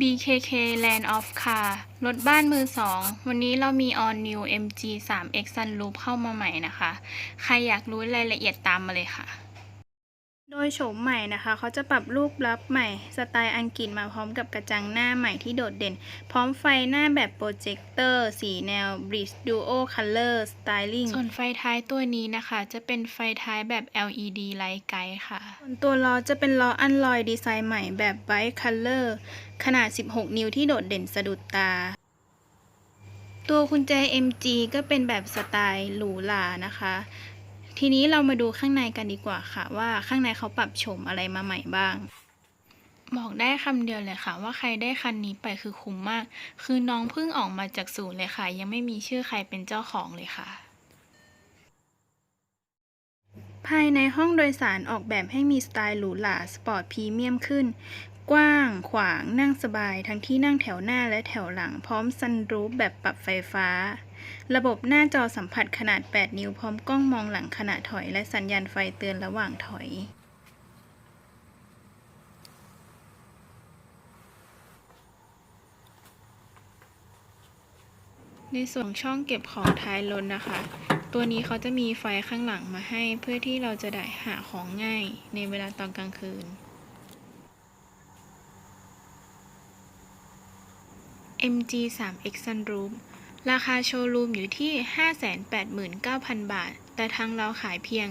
BKK Land of Car รถบ้านมือสอง วันนี้เรามี All New MG 3 X Sunroof เข้ามาใหม่นะคะ ใครอยากรู้รายละเอียดตามมาเลยค่ะ ยโฉมใหม่นะคะ เขาจะปรับรูปลักษณ์ใหม่ สไตล์อังกฤษมาพร้อมกับกระจังหน้าใหม่ที่โดดเด่น พร้อมไฟหน้าแบบโปรเจคเตอร์สีแนว Bridge Duo Color Styling ส่วนไฟท้ายตัวนี้นะคะ จะเป็นไฟท้ายแบบ LED Light Guide ค่ะ ส่วนตัวล้อจะเป็นล้ออันลอยดีไซน์ใหม่แบบ Bright Color ขนาด 16 นิ้วที่โดดเด่นสะดุดตาตัวกุญแจ MG ก็เป็นแบบสไตล์หรูหรานะคะ ทีนี้เรามาดูข้างในกันดีกว่าค่ะ ว่าข้างในเขาปรับโฉมอะไรมาใหม่บ้าง บอกได้คำเดียวเลยค่ะ ว่าใครได้คันนี้ไปคือคุ้มมาก คือน้องเพิ่งออกมาจากศูนย์เลยค่ะ ยังไม่มีชื่อใครเป็นเจ้าของเลยค่ะ ภายในห้องโดยสารออกแบบให้มีสไตล์หรูหราสปอร์ตพรีเมียมขึ้น กว้างขวางนั่งสบาย ทั้งที่นั่งแถวหน้าและแถวหลังพร้อมซันรูฟแบบปรับไฟฟ้า ระบบหน้าจอสัมผัสขนาด 8 นิ้วพร้อมกล้องมองหลังขณะถอย และสัญญาณไฟเตือนระหว่างถอยในส่วนช่องเก็บของท้ายรถนะคะ ตัวนี้เขาจะมีไฟข้างหลังมาให้ เพื่อที่เราจะได้หาของง่ายในเวลาตอนกลางคืน MG 3 X Sunroof ราคาโชว์รูมอยู่ที่ 589,000 บาท แต่ทางเราขายเพียง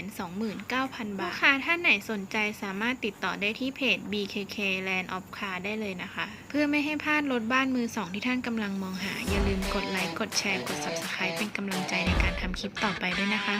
429,000 บาท ลูกค้าท่านไหนสนใจสามารถติดต่อได้ที่เพจ BKK Land of Car ได้เลยนะคะ เพื่อไม่ให้พลาดรถบ้านมือสองที่ท่านกำลังมองหา อย่าลืมกดไลค์ กดแชร์ กด Subscribe เป็นกำลังใจในการทำคลิปต่อไปด้วยนะคะ